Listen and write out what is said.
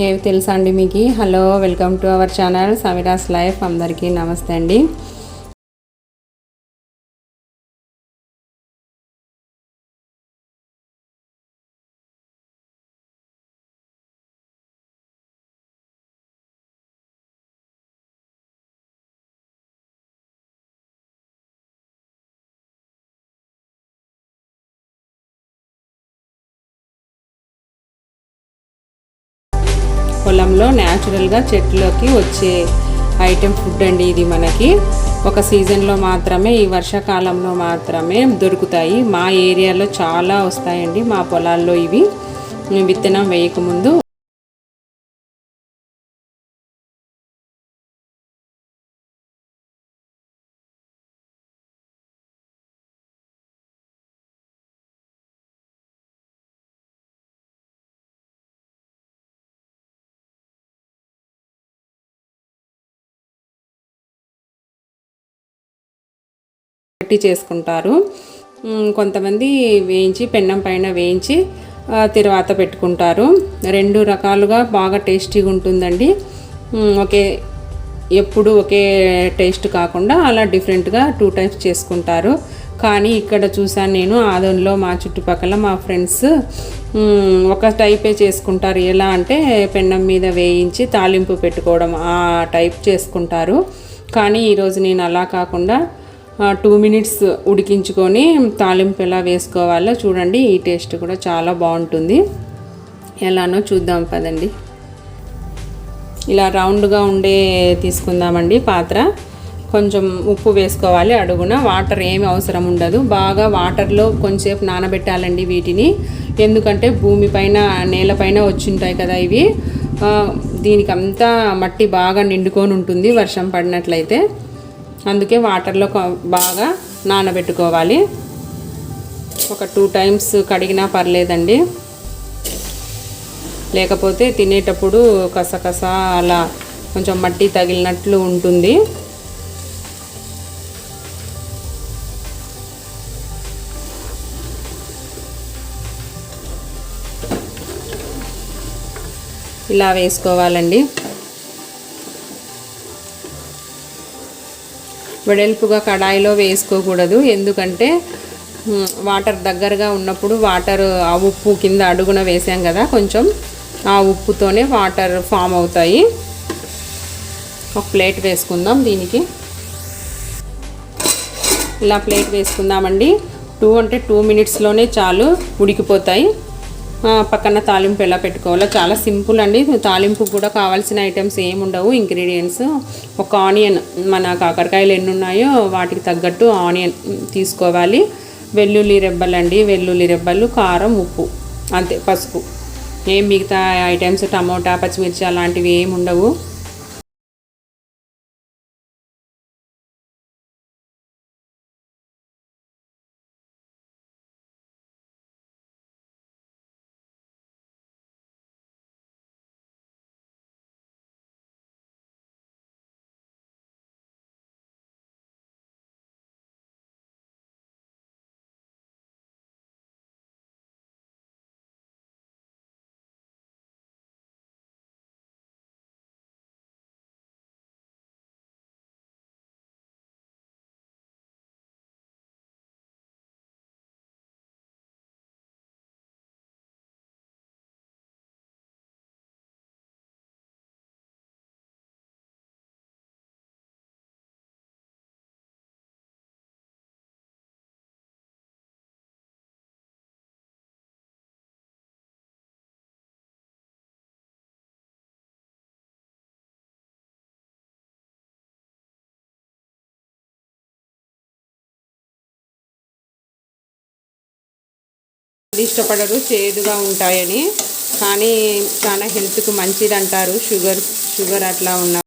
ఏవి తెలుసా అండి మీకు? Hello welcome to our channel Samira's life. అందరికీ నమస్తే అండి. పొలంలో న్యాచురల్గా చెట్లోకి వచ్చే ఐటెం ఫుడ్ అండి ఇది మనకి. ఒక సీజన్లో మాత్రమే ఈ వర్షాకాలంలో మాత్రమే దొరుకుతాయి. మా ఏరియాలో చాలా వస్తాయండి మా పొలాల్లో ఇవి. విత్తనం వేయకముందు గట్టి చేసుకుంటారు. కొంతమంది వేయించి పెన్నం పైన వేయించి తర్వాత పెట్టుకుంటారు. రెండు రకాలుగా బాగా టేస్టీగా ఉంటుందండి. ఒకే ఎప్పుడు ఒకే టేస్ట్ కాకుండా అలా డిఫరెంట్గా టూ టైప్స్ చేసుకుంటారు. కానీ ఇక్కడ చూసాను నేను ఆదంలో మా చుట్టుపక్కల మా ఫ్రెండ్స్ ఒక టైపే చేసుకుంటారు. ఎలా అంటే పెన్నం మీద వేయించి తాలింపు పెట్టుకోవడం ఆ టైప్ చేసుకుంటారు. కానీ ఈరోజు నేను అలా కాకుండా టూ మినిట్స్ ఉడికించుకొని తాలింపు ఎలా వేసుకోవాలో చూడండి. ఈ టేస్ట్ కూడా చాలా బాగుంటుంది. ఎలానో చూద్దాం పదండి. ఇలా రౌండ్గా ఉండే తీసుకుందామండి పాత్ర. కొంచెం ఉప్పు వేసుకోవాలి అడుగున. వాటర్ ఏమి అవసరం ఉండదు. బాగా వాటర్లో కొంచెంసేపు నానబెట్టాలండి వీటిని. ఎందుకంటే భూమిపైన నేలపైన వచ్చింటాయి కదా ఇవి. దీనికంతా మట్టి బాగా నిండుకొని ఉంటుంది వర్షం పడినట్లయితే. అందుకే వాటర్లో బాగా నానబెట్టుకోవాలి. ఒక టూ టైమ్స్ కడిగినా పర్లేదండి. లేకపోతే తినేటప్పుడు కసకస అలా కొంచెం మట్టి తగిలినట్లు ఉంటుంది. ఇలా వేసుకోవాలండి. వెడల్పుగా కడాయిలో వేసుకోకూడదు. ఎందుకంటే వాటర్ దగ్గరగా ఉన్నప్పుడు వాటర్ ఆ ఉప్పు కింద అడుగున వేసాం కదా కొంచెం ఆ ఉప్పుతోనే వాటర్ ఫామ్ అవుతాయి. ఒక ప్లేట్ వేసుకుందాం దీనికి. ఇలా ప్లేట్ వేసుకుందామండి. టూ అంటే టూ మినిట్స్లోనే చాలు ఉడికిపోతాయి. పక్కన తాలింపు ఎలా పెట్టుకోవాలో. చాలా సింపుల్ అండి. తాలింపు కూడా కావాల్సిన ఐటమ్స్ ఏమి ఉండవు. ఇంగ్రీడియంట్స్ ఒక ఆనియన్ మన కాకరకాయలు ఎన్ని ఉన్నాయో వాటికి తగ్గట్టు ఆనియన్ తీసుకోవాలి. వెల్లుల్లి రెబ్బలండి వెల్లుల్లి రెబ్బలు కారం ఉప్పు అంతే పసుపు. ఏం మిగతా ఐటమ్స్? టమోటా పచ్చిమిర్చి అలాంటివి ఏమి ఉండవు. ఇష్టపడరు చేదుగా ఉంటాయని. కానీ చాలా హెల్త్కు మంచిది అంటారు షుగర్ షుగర్ అట్లా ఉన్న